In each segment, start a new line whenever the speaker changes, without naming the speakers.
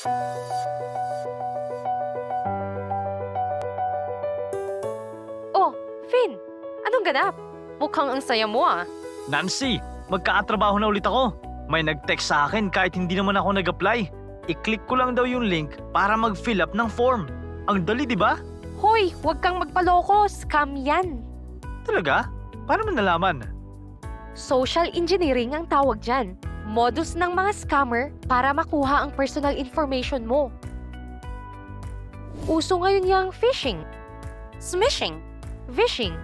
Oh, Finn! Anong ganap? Mukhang ang saya mo ah.
Nancy, magkakatrabaho na ulit ako. May nag-text sa akin kahit hindi naman ako nag-apply. I-click ko lang daw yung link para mag-fill up ng form. Ang dali, di ba?
Hoy, huwag kang magpaloko. Scam yan.
Talaga? Paano mo nalaman?
Social engineering ang tawag dyan. Modus ng mga scammer para makuha ang personal information mo. Uso ngayon yung phishing, smishing, vishing,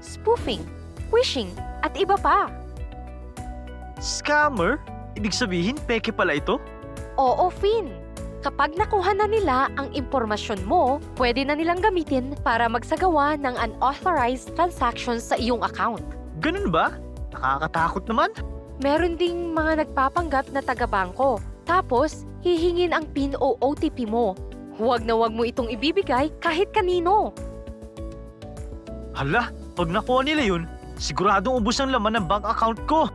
spoofing, wishing, at iba pa.
Scammer? Ibig sabihin, peke pala ito?
Oo, Finn. Kapag nakuha na nila ang impormasyon mo, pwede na nilang gamitin para magsagawa ng unauthorized transactions sa iyong account.
Ganun ba? Nakakatakot naman.
Meron ding mga nagpapanggap na taga-bangko. Tapos, hihingin ang PIN o OTP mo. Huwag na huwag mo itong ibibigay kahit kanino.
Hala, pag nakuha nila yun, siguradong ubos ang laman ng bank account ko.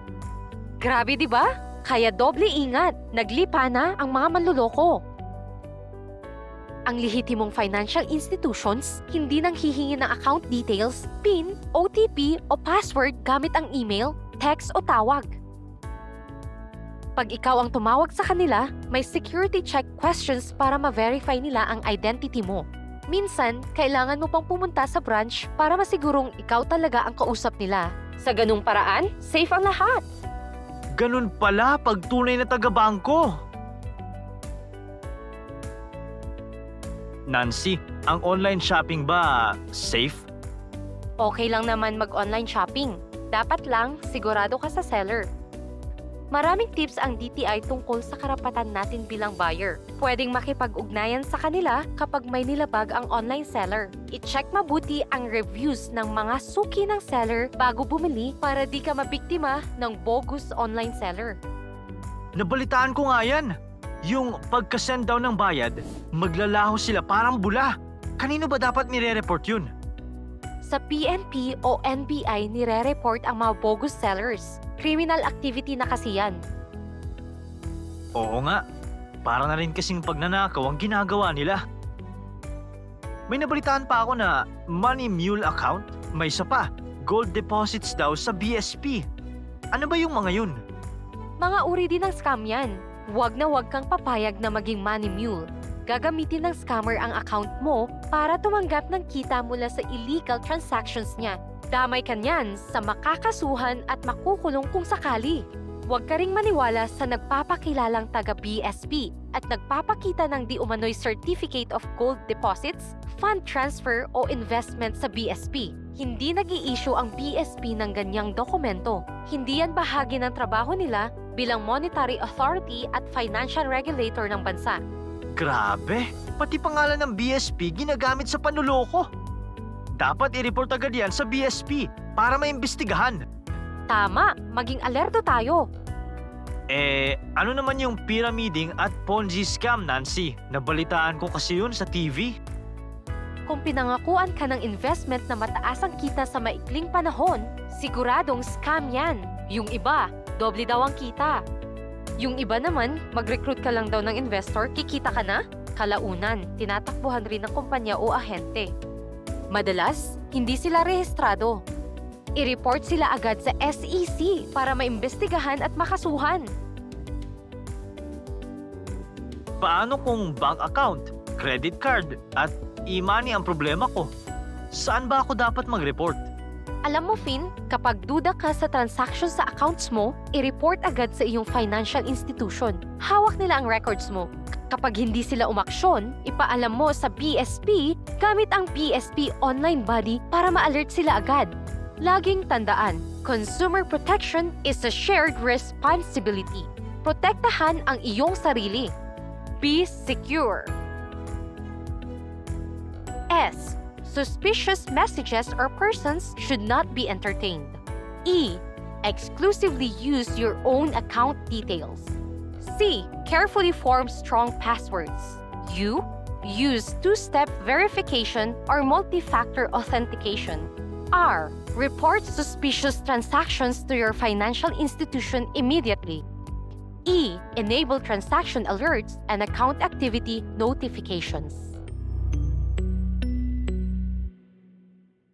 Grabe, di ba? Kaya doble ingat. Naglipa na ang mga manluloko. Ang lehitimong financial institutions hindi nang hihingi ng account details, PIN, OTP o password gamit ang email, text o tawag. Pag ikaw ang tumawag sa kanila, may security check questions para ma-verify nila ang identity mo. Minsan, kailangan mo pang pumunta sa branch para masigurong ikaw talaga ang kausap nila. Sa ganung paraan, safe ang lahat.
Ganun pala pag tunay na taga-bangko. Nancy, ang online shopping ba safe?
Okay lang naman mag-online shopping. Dapat lang sigurado ka sa seller. Maraming tips ang DTI tungkol sa karapatan natin bilang buyer. Pwedeng makipag-ugnayan sa kanila kapag may nilabag ang online seller. I-check mabuti ang reviews ng mga suki ng seller bago bumili para di ka mabiktima ng bogus online seller.
Nabalitaan ko nga yan. Yung pagka-send daw ng bayad, maglalaho sila parang bula. Kanino ba dapat nire-report yun?
Sa PNP o NBI nire-report ang mga bogus sellers. Criminal activity na kasi yan.
Oo nga. Para na rin kasing pagnanakaw ang ginagawa nila. May nabalitaan pa ako na Money Mule account. May isa pa, gold deposits daw sa BSP. Ano ba yung mga yun?
Mga uri din ng scam yan. Huwag na huwag kang papayag na maging money mule. Gagamitin ng scammer ang account mo para tumanggap ng kita mula sa illegal transactions niya. Damay ka niyan sa makakasuhan at makukulong kung sakali. Huwag ka ring maniwala sa nagpapakilalang taga BSP at nagpapakita ng di umano'y Certificate of Gold Deposits, Fund Transfer o Investment sa BSP. Hindi nag issue ang BSP ng ganyang dokumento. Hindi yan bahagi ng trabaho nila bilang monetary authority at financial regulator ng bansa.
Grabe, pati pangalan ng BSP ginagamit sa panluloko. Dapat i-report agad yan sa BSP para maimbestigahan.
Tama, maging alerto tayo.
Eh, ano naman yung pyramiding at Ponzi scam, Nancy? Nabalitaan ko kasi yun sa TV.
Kung pinangakuan ka ng investment na mataas ang kita sa maikling panahon, siguradong scam yan. Yung iba, doble daw ang kita. Yung iba naman, mag-recruit ka lang daw ng investor, kikita ka na? Kalaunan, tinatakbuhan rin ng kumpanya o ahente. Madalas, hindi sila rehistrado. I-report sila agad sa SEC para maimbestigahan at makasuhan.
Paano kung bank account, credit card, at e-money ang problema ko? Saan ba ako dapat mag-report?
Alam mo, Finn, kapag duda ka sa transactions sa accounts mo, i-report agad sa iyong financial institution. Hawak nila ang records mo. Kapag hindi sila umaksyon, ipaalam mo sa BSP gamit ang BSP online body para ma-alert sila agad. Laging tandaan, consumer protection is a shared responsibility. Protektahan ang iyong sarili. Be secure. S. Suspicious messages or persons should not be entertained. E. Exclusively use your own account details. C. Carefully form strong passwords. U. Use two-step verification or multi-factor authentication. R. Report suspicious transactions to your financial institution immediately. E. Enable transaction alerts and account activity notifications.